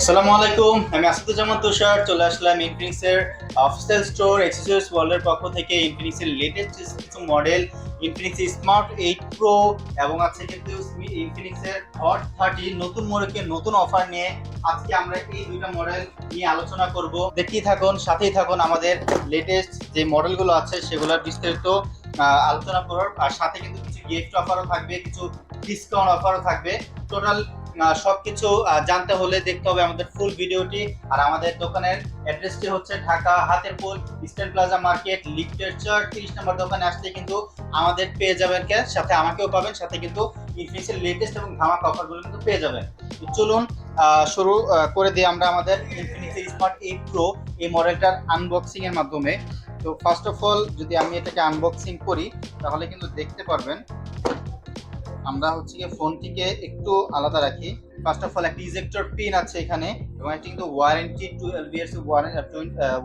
আসসালামু আলাইকুম, আমি আসাদুজ্জামান তুষার, চলে আসলাম ইনফিনিক্স এর অফিসিয়াল স্টোর এক্সেসরিজ ওয়ার্ল্ডের পক্ষ থেকে ইনফিনিক্স এর লেটেস্ট কিছু model Infinix smart eight pro এবং আছে কিন্তু ইনফিনিক্স এর হট থার্টি নতুন মোড়কে নতুন অফার নিয়ে আজকে আমরা এই দুইটা মডেল নিয়ে আলোচনা করব। দেখতেই থাকুন, সাথেই থাকুন আমাদের লেটেস্ট যে মডেলগুলো আছে সেগুলোর বিস্তারিত আলোচনা করার। আর সাথে কিন্তু কিছু গিফট অফারও থাকবে, কিছু ডিসকাউন্ট অফারও থাকবে। টোটাল সবকিছু জানতে হলে দেখতে হবে আমাদের ফুল ভিডিওটি। আর আমাদের দোকানের অ্যাড্রেসটি হচ্ছে ঢাকা হাতের পুল ইস্টার্ন প্লাজা মার্কেট লিটারেচার তিরিশ নম্বর দোকানে আসতে কিন্তু আমাদের পেয়ে যাবেন কে সাথে আমাকেও পাবেন, সাথে কিন্তু ইনফিনিক্সের লেটেস্ট এবং ধামাক অফারগুলো কিন্তু পেয়ে যাবেন। চলুন শুরু করে দিই আমরা আমাদের ইনফিনিক্সের স্মার্ট এইট প্রো এই মডেলটার আনবক্সিং এর মাধ্যমে। তো ফার্স্ট অফ অল যদি আমি এটাকে আনবক্সিং করি, তাহলে কিন্তু দেখতে পারবেন আমরা হচ্ছে গিয়ে ফোনটিকে একটু আলাদা রাখি। ফার্স্ট অফ অল একটা ইজেক্টর পিন আছে এখানে এবং এটি কিন্তু warranty twelve years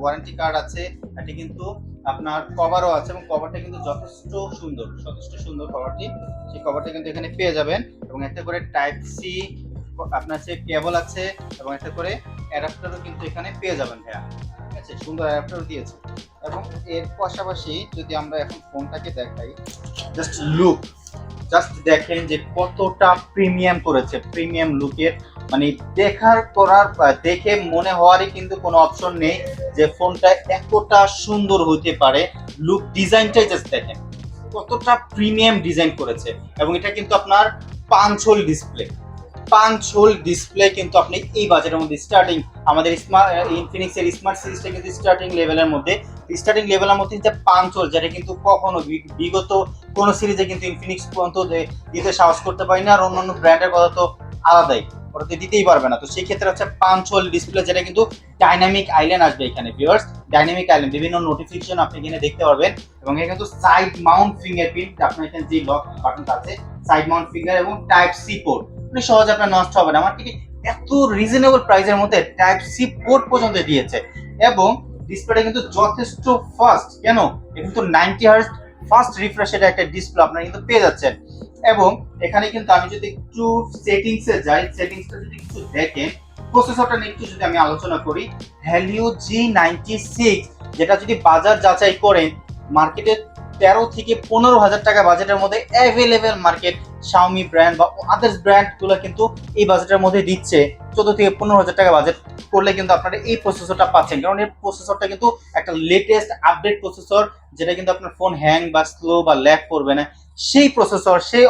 warranty card আছে। এটি কিন্তু আপনার কভারও আছে এবং কভারটা কিন্তু যথেষ্ট সুন্দর যথেষ্ট সুন্দর কভারটি সেই কভারটা কিন্তু এখানে পেয়ে যাবেন এবং একটা করে টাইপ সি আপনার সে কেবল আছে এবং একটা করে অ্যাডাপ্টারও কিন্তু এখানে পেয়ে যাবেন ভাইয়া। ঠিক আছে, সুন্দর অ্যাডাপ্টারও দিয়েছে। এবং এর পাশাপাশি যদি আমরা এখন ফোনটাকে দেখাই জাস্ট লুক জাস্ট দেখেন যে কতটা প্রিমিয়াম করেছে প্রিমিয়াম লুকের মানে দেখার করার দেখে মনে হওয়ারই কিন্তু কোনো অপশন নেই যে ফোনটা এতটা সুন্দর হতে পারে। লুক ডিজাইনটাই জাস্ট দেখেন। কতটা প্রিমিয়াম ডিজাইন করেছে। এবং এটা কিন্তু আপনার পাঁচ হোল ডিসপ্লে পাঁচ হোল ডিসপ্লে কিন্তু আপনি এই বাজারের মধ্যে স্টার্টিং আমাদের স্মার্ট ইনফিনিক্সের স্মার্ট সিরিজটা কিন্তু স্টার্টিং লেভেলের মধ্যে স্টার্টিং লেভেলের মধ্যে যে পাঁচ হোল যেটা কিন্তু কখনো বিগত কোন সিরিজে কিন্তু ইনফিনিক্স পর্যন্ত দিতে সাহস করতে পারি না আর অন্যান্য ব্র্যান্ডের কথা তো আলাদাই, ওরা তো দিতেই পারবে না। তো সেই ক্ষেত্রে হচ্ছে পাঁচ হোল ডিসপ্লে যেটা কিন্তু ডাইনামিক আইল্যান্ড আসবে এখানে ভিউয়ার্স ডাইনামিক আইল্যান্ড বিভিন্ন নোটিফিকেশন আপনি এখানে দেখতে পারবেন, এবং এখানে কিন্তু সাইড মাউন্ট ফিঙ্গারপ্রিন্ট আপনার এখানে যে লক বাটনটা আছে সাইড মাউন্ট ফিঙ্গার এবং টাইপ সি পোর্ট মানে সহজে আপনার নষ্ট হবে না। আমার ঠিক এত রিজনেবল প্রাইসের মধ্যে টাইপ সি পোর্ট পর্যন্ত দিয়েছে। এবং ডিসপ্লেটা কিন্তু যথেষ্ট ফাস্ট কেন? এটা কিন্তু নাইনটি হার্স ফাস্ট রিফ্রেশের একটা ডিসপ্লে আপনারা কিন্তু পেয়ে যাচ্ছেন। এবং এখানে কিন্তু আমি যদি একটু সেটিংসে যাই সেটিংসটা যদি একটু দেখেন প্রসেসরটা নিয়ে একটু যদি আমি আলোচনা করি হ্যালিও জি নাইনটি সিক্স যেটা যদি বাজার যাচাই করেন মার্কেটে তেরো থেকে পনেরো হাজার টাকা বাজেটের মধ্যে অ্যাভেলেবেল মার্কেট শাওমি ব্র্যান্ড বা আদার্স ব্র্যান্ডগুলো কিন্তু এই বাজেটের মধ্যে দিচ্ছে। চোদ্দ থেকে পনেরো হাজার টাকা বাজেট করলে কিন্তু আপনারা এই প্রসেসরটা পাচ্ছেন। কারণ এই প্রসেসরটা কিন্তু একটা লেটেস্ট আপডেট প্রসেসর যেটা কিন্তু আপনার ফোন হ্যাং বা স্লো বা ল্যাগ করবে না। সেই প্রসেসর সেই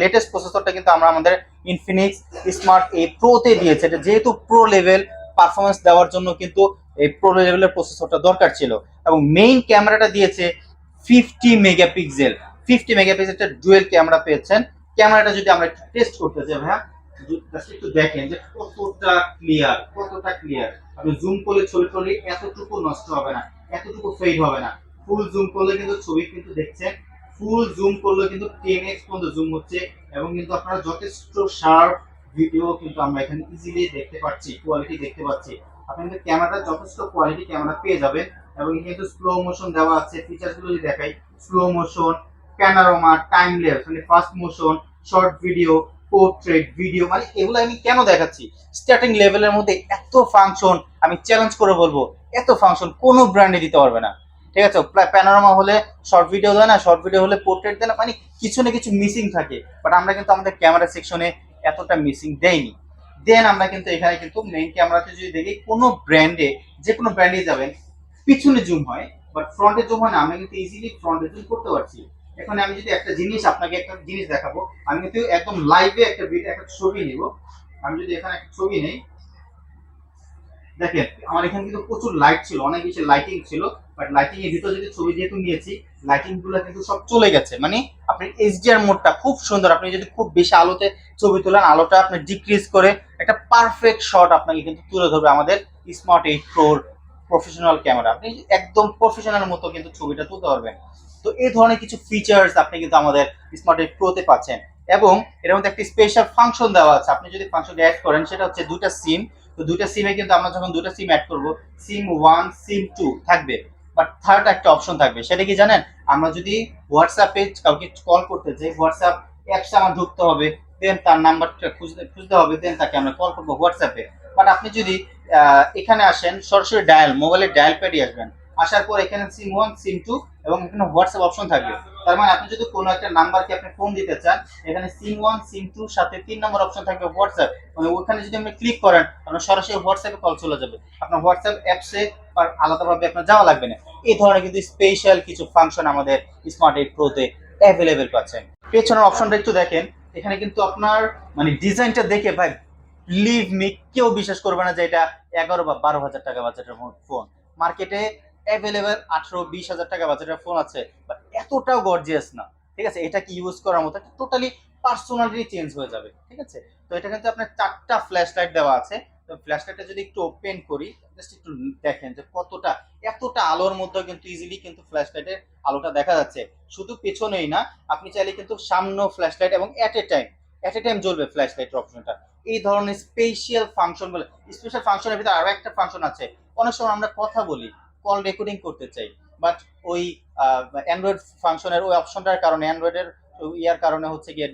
লেটেস্ট প্রসেসরটা কিন্তু আমরা আমাদের ইনফিনিক্স স্মার্ট এই প্রোতে দিয়েছে। এটা যেহেতু প্রো লেভেল পারফরমেন্স দেওয়ার জন্য কিন্তু এই প্রো লেভেলের প্রসেসরটা দরকার ছিল। এবং মেইন ক্যামেরাটা দিয়েছে ফিফটি মেগাপিক্সেল ফিফটি মেগাপিক্সেলটা ডুয়েল ক্যামেরা পেয়েছেন। ক্যামেরাটা যদি আমরা টেস্ট করতে চাই ভাইয়া একটু দেখেন যে কতটা ক্লিয়ার কতটা ক্লিয়ার আপনি জুম করলে ছবি করলে এতটুকু নষ্ট হবে না, এতটুকু ফেড হবে না। ফুল জুম করলে কিন্তু ছবি কিন্তু দেখছেন ফুল জুম করলে কিন্তু টেন এক্স পর্যন্ত জুম হচ্ছে এবং কিন্তু আপনারা যথেষ্ট শার্প ভিডিও কিন্তু আমরা এখানে ইজিলি দেখতে পাচ্ছি কোয়ালিটি দেখতে পাচ্ছি। আপনি কিন্তু ক্যামেরাটা যথেষ্ট কোয়ালিটি ক্যামেরা পেয়ে যাবেন এবং কিন্তু স্লো মোশন দেওয়া আছে ফিচার্সগুলো যদি দেখাই slow motion panorama time lapse মানে fast motion short video portrait video মানে এগুলো আমি কেন দেখাচ্ছি? স্টার্টিং লেভেলের মধ্যে এত ফাংশন আমি চ্যালেঞ্জ করে বলব, এত ফাংশন কোনো ব্র্যান্ডে দিতে পারবে না। ঠিক আছে? প্যানোরামা হলে শর্ট ভিডিও দেয় না শর্ট ভিডিও হলে পোর্ট্রেট দেয় না মানে কিছু না কিছু মিসিং থাকে। বাট আমরা কিন্তু আমাদের ক্যামেরা সেকশনে এতটা মিসিং দেইনি। দেন আমরা কিন্তু এখানে কিন্তু মেইন ক্যামেরাতে যদি দেখি, কোনো ব্র্যান্ডে যে কোনো ব্র্যান্ডে যাবেন, পিছনে জুম হয় বাট ফ্রন্টে জুম হয় না, আমরা কিন্তু ইজিলি ফ্রন্টে জুম করতে পারছি। এখন আমি যদি একটা জিনিস আপনাকে একটা জিনিস দেখাবো, আমি কিন্তু একদম লাইভে একটা ভিডিও একটা ছবি নিব। আমি যদি এখানে একটা ছবি নেই, দেখেন, আমার এখানে কিন্তু প্রচুর লাইট ছিল, অনেক বেশি লাইটিং ছিল বাট লাইটিং এর ভিতরে যদি ছবি যেহেতু নিয়েছি লাইটিংগুলো কিন্তু সব চলে গেছে। মানে আপনি এইচডিআর মোডটা খুব সুন্দর, আপনি যদি খুব বেশি আলোতে ছবি তোলেন, আলোটা আপনি ডিক্রিজ করে একটা পারফেক্ট শট আপনাকে কিন্তু তুলে ধরবে আমাদের স্মার্ট এইট প্রোর প্রফেশনাল ক্যামেরা আপনি একদম প্রফেশনাল মতো কিন্তু ছবিটা তুলতে পারবেন। তো এই ধরনের কিছু ফিচার্স আপনি কিন্তু আমাদের স্মার্ট এইট প্রোতে পাচ্ছেন। এবং এর মধ্যে একটি স্পেশাল ফাংশন দেওয়া আছে। আপনি যদি ফাংশন অ্যাড করেন, সেটা হচ্ছে দুটা সিম তো দুইটা সিমে কিন্তু আমরা যখন দুটো সিম অ্যাড করব সিম ওয়ান সিম টু থাকবে। বাট থার্ড একটা অপশন থাকবে। সেটা কি জানেন? আমরা যদি হোয়াটসঅ্যাপে কাউকে কল করতে চাই হোয়াটসঅ্যাপ অ্যাপসে আমার ঢুকতে হবে দেন তার নাম্বারটা খুঁজতে খুঁজতে হবে দেন তাকে আমরা কল করব হোয়াটসঅ্যাপে বাট আপনি যদি এখানে আসেন, সরাসরি ডায়াল মোবাইলের ডায়াল প্যাডই আসবেন। আসার পর এখানে সিম ওয়ান সিম টু এবং এখানে হোয়াটসঅ্যাপ অপশন থাকবে। তার মানে আপনি যদি কোনো একটা নাম্বারকে আপনি ফোন দিতে চান, এখানে সিম ওয়ান সিম টু সাথে তিন নম্বর অপশন থাকবে হোয়াটসঅ্যাপ মানে ওখানে যদি আপনি ক্লিক করেন আপনার সরাসরি হোয়াটসঅ্যাপে কল চলে যাবে। আপনার হোয়াটসঅ্যাপ অ্যাপসে আর আলাদাভাবে আপনার যাওয়া লাগবে না। এই ধরনের কিন্তু স্পেশাল কিছু ফাংশন আমাদের স্মার্ট এইট প্রোতে অ্যাভেলেবেল পাচ্ছেন। পেছনের অপশনটা একটু দেখেন। এখানে কিন্তু আপনার মানে ডিজাইনটা দেখে ভাই লিভ মি কেউ বিশ্বাস করবে না যে এটা এগারো বা বারো হাজার টাকা বাজেটের ফোন মার্কেটে অ্যাভেলেবেল আঠারো, বিশ হাজার টাকা বাজেটের ফোন আছে বাট এতটাও গর্জিয়াস না। ঠিক আছে? এটা কি ইউজ করার মতো? টোটালি পার্সোনালিটি চেঞ্জ হয়ে যাবে। ঠিক আছে? তো এটা কিন্তু আপনার চারটা ফ্ল্যাশ লাইট দেওয়া আছে। তো ফ্ল্যাশ লাইটটা যদি একটু ওপেন করি জাস্ট একটু দেখেন যে কতটা, এতটা আলোর মধ্যে কিন্তু ইজিলি কিন্তু ফ্ল্যাশ লাইটের আলোটা দেখা যাচ্ছে। শুধু পেছনেই না, আপনি চাইলে কিন্তু সামনেও ফ্ল্যাশ লাইট এবং at a time at a time জ্বলবে ফ্ল্যাশ লাইটের অপশনটা এই ধরনের স্পেশাল ফাংশন বলে স্পেশাল ফাংশনের ভিতরে আরও একটা ফাংশন আছে। অনেক সময় আমরা কথা বলি কল রেকর্ডিং করতে চাই বাট ওই অ্যান্ড্রয়েড ফাংশনের ওই অপশনটার কারণে অ্যান্ড্রয়েডের ইয়ার কারণে হচ্ছে গিয়ে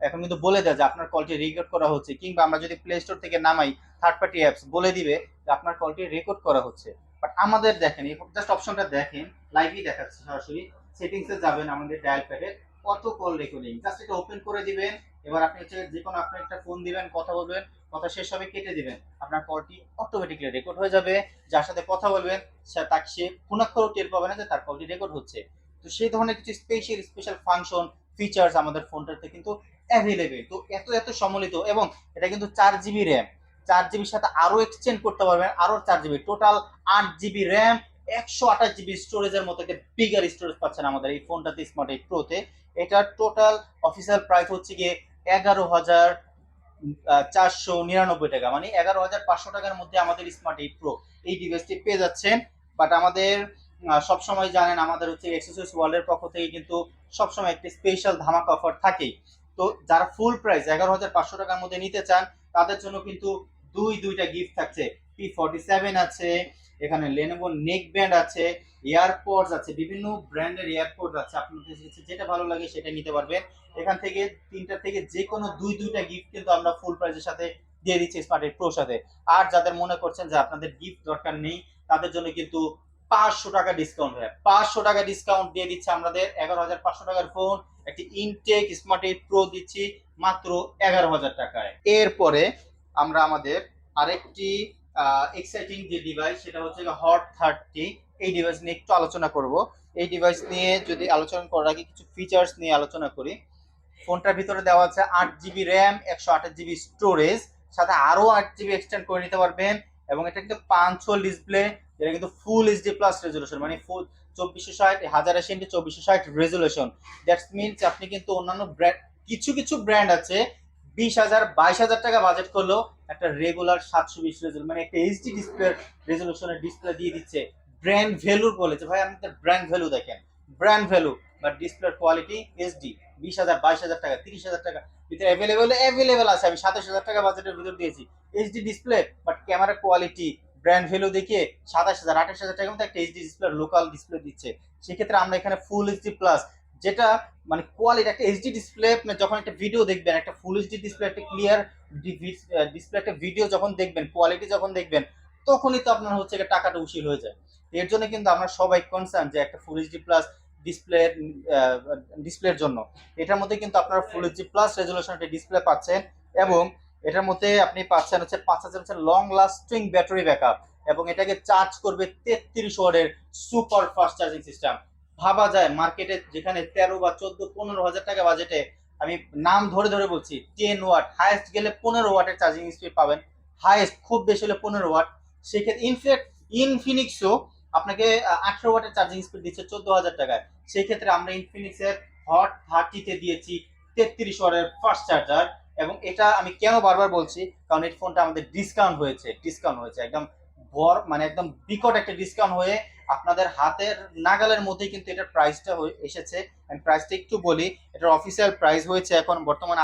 এখন কিন্তু বলে দেয় যে আপনার কলটি রেকর্ড করা হচ্ছে, কিংবা আমরা যদি প্লে স্টোর থেকে নামাই থার্ড পার্টি অ্যাপস বলে দিবে যে আপনার কলটি রেকর্ড করা হচ্ছে। বাট আমাদের দেখেন, এই জাস্ট অপশনটা দেখেন লাইভই দেখাচ্ছে সরাসরি সেটিংসে যাবেন আমাদের ডায়াল প্যাডে অটো কল রেকর্ডিং জাস্ট এটা ওপেন করে দিবেন। এবার আপনি হচ্ছে যে কোনো আপনি একটা ফোন দিবেন, কথা বলবেন, কথা শেষ হবে, কেটে দিবেন। আপনার কলটি অটোমেটিকলি রেকর্ড হয়ে যাবে। যার সাথে কথা বলবেন, সে তাকে সে কোনাক্ষরও টের পাবে না যে তার কলটি রেকর্ড হচ্ছে। তো সেই ধরনের কিছু স্পেশাল স্পেশাল ফাংশন ফিচার্স আমাদের ফোনটাতে কিন্তু অ্যাভেলেবেল তো এত এত সম্মিলিত এবং এটা কিন্তু চার জিবি র্যাম চার জিবির সাথে আরও এক্সচেঞ্জ করতে পারবেন আরও চার জিবি টোটাল আট জিবি র্যাম একশো আঠাশ জিবি স্টোরেজের মতো একটা বিগার স্টোরেজ পাচ্ছেন আমাদের এই ফোনটাতে স্মার্ট এইট প্রোতে এটার টোটাল অফিসিয়াল প্রাইস হচ্ছে গিয়ে এগারো হাজার চারশো নিরানব্বই টাকা। মানে এগারো হাজার পাঁচশো টাকার মধ্যে আমাদের স্মার্ট এইট প্রো এই ডিভাইসটি পেয়ে যাচ্ছেন। বাট আমাদের সবসময় জানেন আমাদের হচ্ছে এক্সেসরিজ ওয়ার্ল্ডের পক্ষ থেকে কিন্তু সবসময় একটি স্পেশাল ধামাকা অফার থাকেই। তো যারা ফুল প্রাইস এগারো হাজার পাঁচশো টাকার মধ্যে নিতে চান, তাদের জন্য কিন্তু দুই, দুইটা গিফট থাকছে। পি ফর্টি সেভেন আছে এখানে লেনোভো নেক ব্যান্ড আছে এয়ারপোর্টস আছে, বিভিন্ন ব্র্যান্ডের এয়ারপোর্ট আছে, আপনাদের কাছে যেটা ভালো লাগে সেটা নিতে পারবেন। এখান থেকে তিনটা থেকে যে কোনো দুই, দুইটা গিফট কিন্তু আমরা ফুল প্রাইজের সাথে দিয়ে দিচ্ছি স্মার্ট এইট প্রোর সাথে। আর যাদের মনে করছেন যে আপনাদের গিফট দরকার নেই, তাদের জন্য কিন্তু পাঁচশো টাকা ডিসকাউন্ট হয় পাঁচশো টাকা ডিসকাউন্ট দিয়ে দিচ্ছে আমাদের এগারো হাজার পাঁচশো টাকার ফোন একটি ইনটেক স্মার্ট এইট প্রো দিচ্ছি মাত্র এগারো হাজার টাকায়। এরপরে আমরা আমাদের আরেকটি এক্সাইটিং যে ডিভাইস সেটা হচ্ছে হট থার্টি এই ডিভাইস নিয়ে একটু আলোচনা করব। এই ডিভাইস নিয়ে যদি আলোচনা করার আগে কিছু ফিচার্স নিয়ে আলোচনা করি। ফোনটার ভিতরে দেওয়া আছে আট জিবি র্যাম একশো আঠাশ জিবি স্টোরেজ সাথে আরও আট জিবি এক্সটেন্ড করে নিতে পারবেন। এবং এটা কিন্তু পাঁচ ডিসপ্লে এটা কিন্তু ফুল এইচডি প্লাস রেজলিউশন মানে ফুল চব্বিশশো ষাট, হাজার আশি ইন্টু চব্বিশশো ষাট রেজলিউশন দ্যাটস মিনস আপনি কিন্তু অন্যান্য ব্র্যান্ড কিছু কিছু ব্র্যান্ড আছে বিশ হাজার, বাইশ হাজার টাকা বাজেট করলেও একটা রেগুলার সাতশো বিশ রেজল মানে একটা এইচডি ডিসপ্লে রেজলিউশনের ডিসপ্লে দিয়ে দিচ্ছে। ব্র্যান্ড ভ্যালুর বলেছে। ভাই, আপনি তার ব্র্যান্ড ভ্যালু দেখেন। ব্র্যান্ড ভ্যালু বা ডিসপ্লের কোয়ালিটি এইচডি বিশ হাজার, বাইশ হাজার টাকা, তিরিশ হাজার টাকা। ভিতরে অ্যাভেলেবেল অ্যাভেলেবেল আছে। আমি সাতাশ হাজার টাকা বাজেটের ভিতর দিয়েছি। HD display but camera quality brand value দেখিয়ে সাতাশ হাজার, আঠাশ হাজার টাকার মধ্যে একটা এইচডি ডিসপ্লে লোকাল ডিসপ্লে দিচ্ছে। সেক্ষেত্রে আমরা এখানে ফুল এইচডি প্লাস যেটা মানে কোয়ালিটি একটা এইচডি ডিসপ্লে যখন একটা ভিডিও দেখবেন, একটা ফুল এইচডি ডিসপ্লে একটা ক্লিয়ার ডিসপ্লে একটা ভিডিও যখন দেখবেন কোয়ালিটি যখন দেখবেন, তখনই তো আপনার হচ্ছে টাকাটা উশিল হয়ে যায়। এর জন্য কিন্তু আমরা সবাই কনসার্ন যে একটা ফুল এইচডি প্লাস ডিসপ্লে ডিসপ্লের জন্য। এটার মধ্যে কিন্তু আপনারা ফুল এইচডি প্লাস রেজলিউশন একটা ডিসপ্লে পাচ্ছেন এবং এটার মধ্যে আপনি পাচ্ছেন হচ্ছে পাঁচ হাজার হচ্ছে লং লাস্টিং ব্যাটারি ব্যাকআপ এবং এটাকে চার্জ করবে তেত্রিশ ওয়ার্ডের সুপার ফাস্ট চার্জিং সিস্টেম ভাবা যায় মার্কেটে যেখানে তেরো বা চোদ্দ, পনেরো হাজার টাকা বাজেটে আমি নাম ধরে ধরে বলছি টেন ওয়াট হাইয়েস্ট গেলে পনেরো ওয়াটের চার্জিং স্পিড পাবেন। হাইয়েস্ট খুব বেশি হলে পনেরো ওয়াট সেক্ষেত্রে ইনফ্যাক্ট ইনফিনিক্সও আপনাকে আঠেরো ওয়াটের চার্জিং স্পিড দিচ্ছে চোদ্দ হাজার টাকায়। সেই ক্ষেত্রে আমরা ইনফিনিক্সের হট থার্টিতে দিয়েছি তেত্রিশ ওয়াটের ফার্স্ট চার্জার এবং এটা আমি কেন বারবার বলছি? কারণ এই ফোনটা আমাদের ডিসকাউন্ট হয়েছে ডিসকাউন্ট হয়েছে। একদম বর মানে একদম বিকট একটা ডিসকাউন্ট হয়ে আপনাদের হাতের নাগালের মধ্যে কিন্তু এটার প্রাইসটা এসেছে। আমি প্রাইসটা একটু বলি, এটার অফিসিয়াল প্রাইস হয়েছে এখন বর্তমানে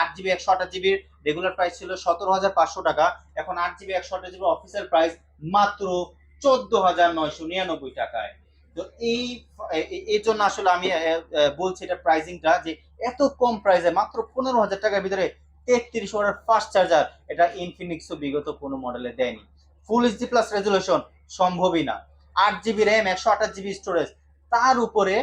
আট জিবি একশো আঠাশ জিবির রেগুলার প্রাইস ছিল সতেরো হাজার পাঁচশো টাকা। এখন আট জিবি একশো আঠাশ জিবি অফিসিয়াল প্রাইস মাত্র চোদ্দ হাজার নয়শো নিরানব্বই টাকায়। তো এই এর জন্য আসলে আমি বলছি এটা প্রাইসিংটা যে এত কম প্রাইসে মাত্র পনেরো হাজার টাকার ভিতরে তেত্রিশ ওয়াটের ফাস্ট চার্জার এটা ইনফিনিক্সও বিগত কোনো মডেলে দেয়নি। ফুল এইচডি প্লাস রেজলিউশন সম্ভবই না। আট জিবি র্যাম একশো আঠাশ জিবি স্টোরেজ তার উপরে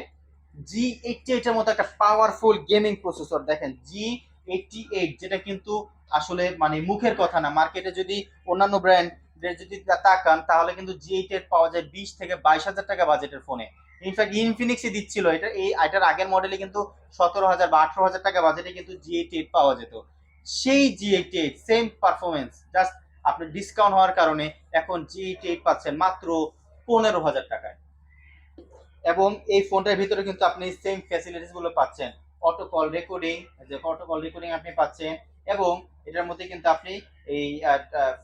জি এইটটি এইটের মতো একটা পাওয়ারফুল গেমিং প্রসেসর দেখেন জি এইটটি এইট যেটা কিন্তু আসলে মানে মুখের কথা না। মার্কেটে যদি অন্যান্য ব্র্যান্ডের যদি তাকান, তাহলে কিন্তু জি এইট এর পাওয়া যায় বিশ থেকে বাইশ হাজার টাকা বাজেটের ফোনে ইনফ্যাক্ট ইনফিনিক্সই দিচ্ছিল এটা। এই এটার আগের মডেলে কিন্তু সতেরো হাজার বা আঠারো হাজার টাকা বাজেটে কিন্তু জি এইট এইট পাওয়া যেত। সেই G eight eight same performance just আপনার ডিসকাউন্ট হওয়ার কারণে এখন জি এইট এইট পাচ্ছেন। মাত্র পনেরো হাজার টাকায়। এবং এই ফোনটার ভিতরে কিন্তু আপনি সেম ফ্যাসিলিটিসগুলো পাচ্ছেন। অটো কল রেকর্ডিং যে অটো কল রেকর্ডিং আপনি পাচ্ছেন, এবং এটার মধ্যে কিন্তু আপনি এই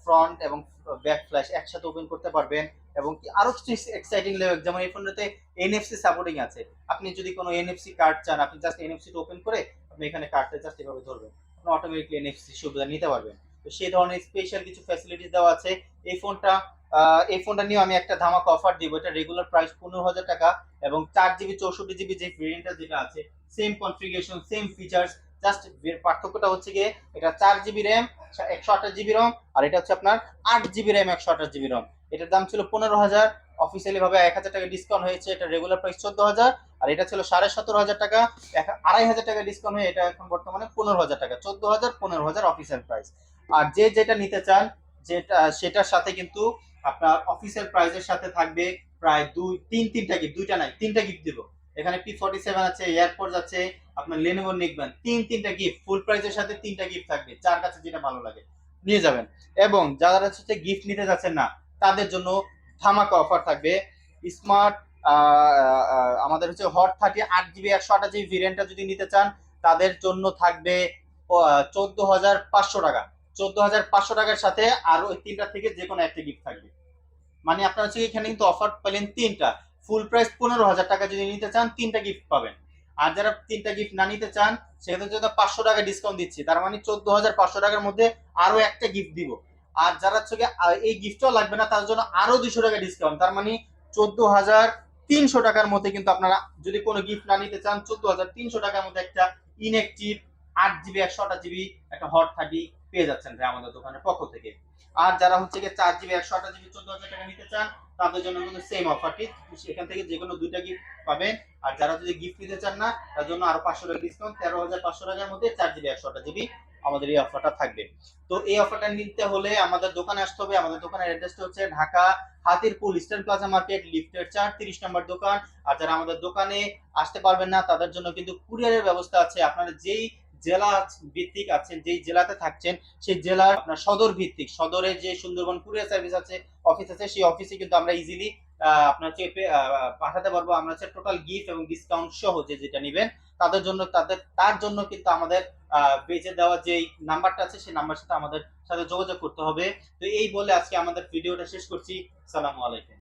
ফ্রন্ট এবং ব্যাক ফ্ল্যাশ একসাথে ওপেন করতে পারবেন। এবং কি আরও কিছু এক্সাইটিং লেভেল, যেমন এই ফোনটাতে এনএফসি সাপোর্টিং আছে। আপনি যদি কোনো এনএফসি কার্ড চান, আপনি জাস্ট এনএফসি ওপেন করে আপনি এখানে কার্ডটা জাস্ট এভাবে ধরবেন। আপনি অটোমেটিকলি এনএফসি সুবিধা নিতে পারবেন। তো সেই ধরনের স্পেশাল কিছু ফ্যাসিলিটিস দেওয়া আছে। এই ফোনটা এই ফোনটা নিয়ে আমি একটা ধামাকা অফার দিব। এটা রেগুলার প্রাইস পনেরো হাজার টাকা এবং চার জিবি চৌষট্টি জিবি যে ভেরিয়েন্টটা যেটা আছে same configuration same features just পার্থক্যটা হচ্ছে গিয়ে এটা চার জিবি র্যাম একশো আঠাশ জিবি রম আর এটা হচ্ছে আপনার আট জিবি র্যাম একশো আঠাশ জিবি রম এটার দাম ছিল পনেরো হাজার। অফিসিয়ালি ভাবে এক হাজার টাকা ডিসকাউন্ট হয়েছে। এটা রেগুলার প্রাইস চোদ্দ হাজার আর এটা ছিল সাড়ে সতেরো হাজার টাকা। আড়াই হাজার টাকা ডিসকাউন্ট হয়ে এটা এখন বর্তমানে পনেরো হাজার টাকা। চোদ্দ হাজার, পনেরো হাজার অফিসিয়াল প্রাইস আর যে যেটা নিতে চান, যেটা, সেটার সাথে কিন্তু আপনার অফিসের প্রাইজের সাথে থাকবে প্রায় দুই, তিন, তিনটা গিফট দুইটা নাই, তিনটা গিফট দিব। এখানে পি ফর্টি সেভেন আছে এয়ারপোর্ট আছে, আপনার লেনোভো নিকবেন তিন, তিনটা গিফট ফুল প্রাইজের সাথে তিনটা গিফট থাকবে, যার কাছে যেটা ভালো লাগে, নিয়ে যাবেন। এবং যারা হচ্ছে গিফট নিতে যাচ্ছেন না, তাদের জন্য ধামাকা অফার থাকবে। স্মার্ট আমাদের হচ্ছে হট থার্টি আট জিবি একশো আঠাশ জিবি ভেরিয়েন্টটা যদি নিতে চান, তাদের জন্য থাকবে চোদ্দ হাজার পাঁচশো টাকা। চোদ্দ হাজার পাঁচশো টাকার সাথে আরও ওই তিনটা থেকে যে কোনো একটা গিফট থাকবে। মানে আপনার হচ্ছে এখানে কিন্তু অফার পেলেন তিনটা। ফুল প্রাইস পনেরো হাজার টাকা যদি নিতে চান তিনটা গিফট পাবেন। আর যারা তিনটা গিফট না নিতে চান সেক্ষেত্রে যদি পাঁচশো টাকা ডিসকাউন্ট দিচ্ছি। তার মানে চোদ্দ হাজার পাঁচশো টাকার মধ্যে আরও একটা গিফট দিব। আর যারা গিয়ে, এই গিফটও লাগবে না তার জন্য আরও দুশো টাকা ডিসকাউন্ট তার মানে চোদ্দ হাজার তিনশো টাকার মধ্যে কিন্তু আপনারা যদি কোনো গিফট না নিতে চান চোদ্দ হাজার তিনশো টাকার মধ্যে একটা ইনএক্টিভ আট জিবি একশো আঠাশ জিবি একটা হট থার্টি পেয়ে যাচ্ছেন ভাই আমাদের দোকানের পক্ষ থেকে। আর যারা হচ্ছে গিয়ে চার জিবি, একশো আঠাশ জিবি, চোদ্দ হাজার টাকা নিতে চান, তাদের জন্য কিন্তু সেম অফারটি সেখান থেকে যে কোনো দুইটা গিফট পাবেন। আর যারা যদি গিফট নিতে চান না, তার জন্য আরও পাঁচশো টাকা ডিসকাউন্ট তেরো হাজার পাঁচশো টাকার মধ্যে চার জিবি, একশো আঠাশ জিবি আমাদের এই অফারটা থাকবে। তো এই অফারটা নিতে হলে আমাদের দোকানে আসতে হবে। আমাদের দোকানের অ্যাড্রেসটা হচ্ছে Dhaka Hatirpool Eastern Plaza market, লিফটের চার, তিরিশ নম্বর দোকান। আর যারা আমাদের দোকানে আসতে পারবেন না, তাদের জন্য কিন্তু কুরিয়ারের ব্যবস্থা আছে। আপনারা যেই জেলা ভিত্তিক আছেন যেই জেলাতে থাকছেন সেই জেলার আপনার সদর ভিত্তিক সদরে যে সুন্দরবন কুরিয়ার সার্ভিস আছে অফিস আছে সেই অফিসে কিন্তু আমরা ইজিলি আপনার হচ্ছে পে- আহ, পাঠাতে পারব। আমরা হচ্ছে টোটাল গিফট এবং ডিসকাউন্ট সহ যে যেটা নেবেন তাদের জন্য তাদের তার জন্য কিন্তু আমাদের বেঁচে দেওয়া যে নাম্বারটা আছে সেই নাম্বার সাথে আমাদের সাথে যোগাযোগ করতে হবে। তো এই বলে আজকে আমাদের ভিডিওটা শেষ করছি। সালামু আলাইকুম।